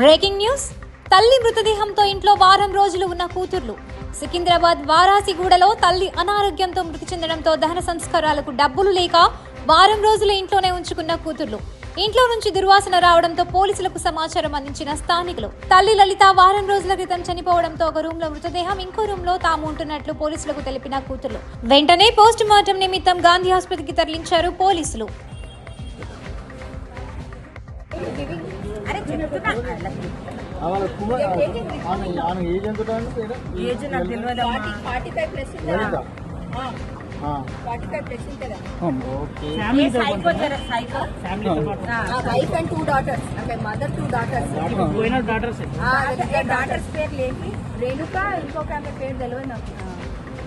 Breaking news. తల్లి మృతదేహంతో ఇంట్లో వారం రోజులు ఉన్న కూతుర్లు. సికింద్రాబాద్ వారాసిగూడలో తల్లి అనారోగ్యంతో మృతి చెందడంతో దహన సంస్కారాలకు డబ్బులు లేక వారం రోజులు ఇంట్లోనే ఉంచుకున్న కూతుర్లు. ఇంట్లో నుంచి దుర్వాసన రావడంతో పోలీసులకు సమాచారం అందించిన స్థానికులు. తల్లి లలిత వారం రోజుల క్రితం చనిపోవడంతో ఒక రూమ్లో మృతదేహం ఇంకో రూమ్లో తాము ఉంటున్నట్లు పోలీసులకు తెలిపిన కూతుర్లు. వెంటనే పోస్ట్ మార్టం నిమిత్తం గాంధీ ఆసుపత్రికి తరలించారు పోలీసులు. వాళ్ళ కుమార్ ఆమె ఆమె ఏజ్ ఎంత ఉంటుంది పేరు? ఏజ్ నాకు తెలియదమ్మా ఫార్టీ ఫైవ్ ప్లస్ లలిత. ఆ, ఫార్టీ ఫైవ్ ప్లస్ ఉంటుందా? ఓకే. ఏ సైకో జర సైకో? ఆ. Wife and two daughters. అంటే మదర్ టూ డాటర్స్. పోయిన డాటర్స్ డాటర్స్ పేర్లు ఏంటి? రేణుక ఇంకొక ఆమె పేరు తెలియదు నాకు.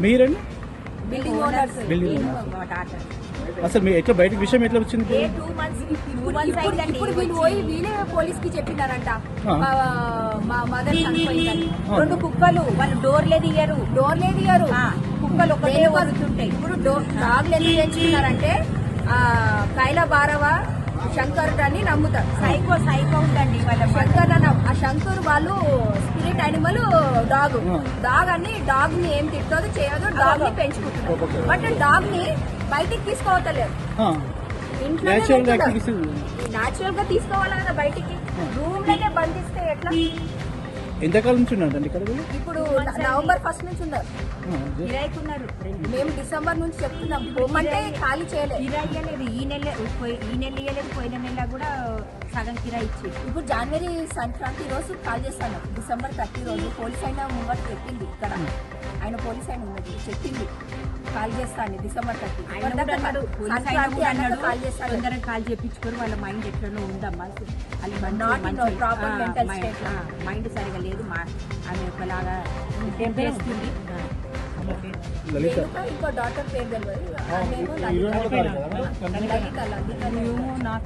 మీరండి? బిల్డింగ్ ఓనర్స్ బిల్డింగ్ డాక్టర్ అసలు మీ ఎట్లా బయటకు విషయం ఎట్లా వచ్చింది? ఇప్పుడు వీళ్ళు పోయి వీళ్ళే పోలీస్కి చెప్పినారంట. మా- మా మదర్. రెండు కుక్కలు వాళ్ళు డోర్లే దిగారు డోర్ లేదు ఇయ్యరు. ఆ, కుక్కలు ఒకటే వదులుతుంటాయి ఇప్పుడు డో- డాగ్లు ఎందుకు పెంచుతున్నారంటే ఆ, కైల భారవ శంకర్ అని నమ్ముతారు. సైకో సైకో ఉందండి వాళ్ళ శంకర్ అన్న ఆ శంకర్ వాళ్ళు స్పిరిట్ అనిమల్ డాగ్. డాగ్ అని డాగ్ని ఏం తిట్టదు చేయదు డాగ్ని పెంచుకుంటున్నారు. బట్ డాగ్ని బయటికి తీసుకోవట్లేదు. నాచురల్గా తీసుకోవాలి కదా బయటికి. రూమ్లోనే బంధిస్తే ఎట్లా? ఎంతకాలం నుంచి ఉన్నారండి ఇక్కడ? ఇప్పుడు నవంబర్ ఫస్ట్ నుంచి ఉన్నారు. కిరాయికున్నారు మేము డిసెంబర్ నుంచి చెప్తున్నాం. పోమంటే ఖాళీ చేయలేదు. కిరాయి ఇవ్వలేదు ఈ నెల పోయి- ఈ నెల ఇవ్వలేదు పోయిన నెల కూడా సగం కిరాయి ఇచ్చేది ఇప్పుడు జనవరి సంక్రాంతి రోజు కాల్ చేస్తాను. డిసెంబర్ థర్టీ రోజు పోలీస్ అయినా ముంగట చెప్పింది ఇక్కడ. ఆయన పోలీస్ అయిన ఉన్నది చెప్పింది. కాల్ చేస్తాను డిసెంబర్ థర్టీ. కాల్ చేస్తాను తొందరగా కాల్ చేపించుకొని వాళ్ళ మైండ్ ఎట్లనో ఉందమ్మా. మైండ్ సరిగా లేదు మా ఆమె ఒకలాగా చేస్తుంది లలిత. రేణుక ఇంకో డాక్టర్ పేరు తెలియదు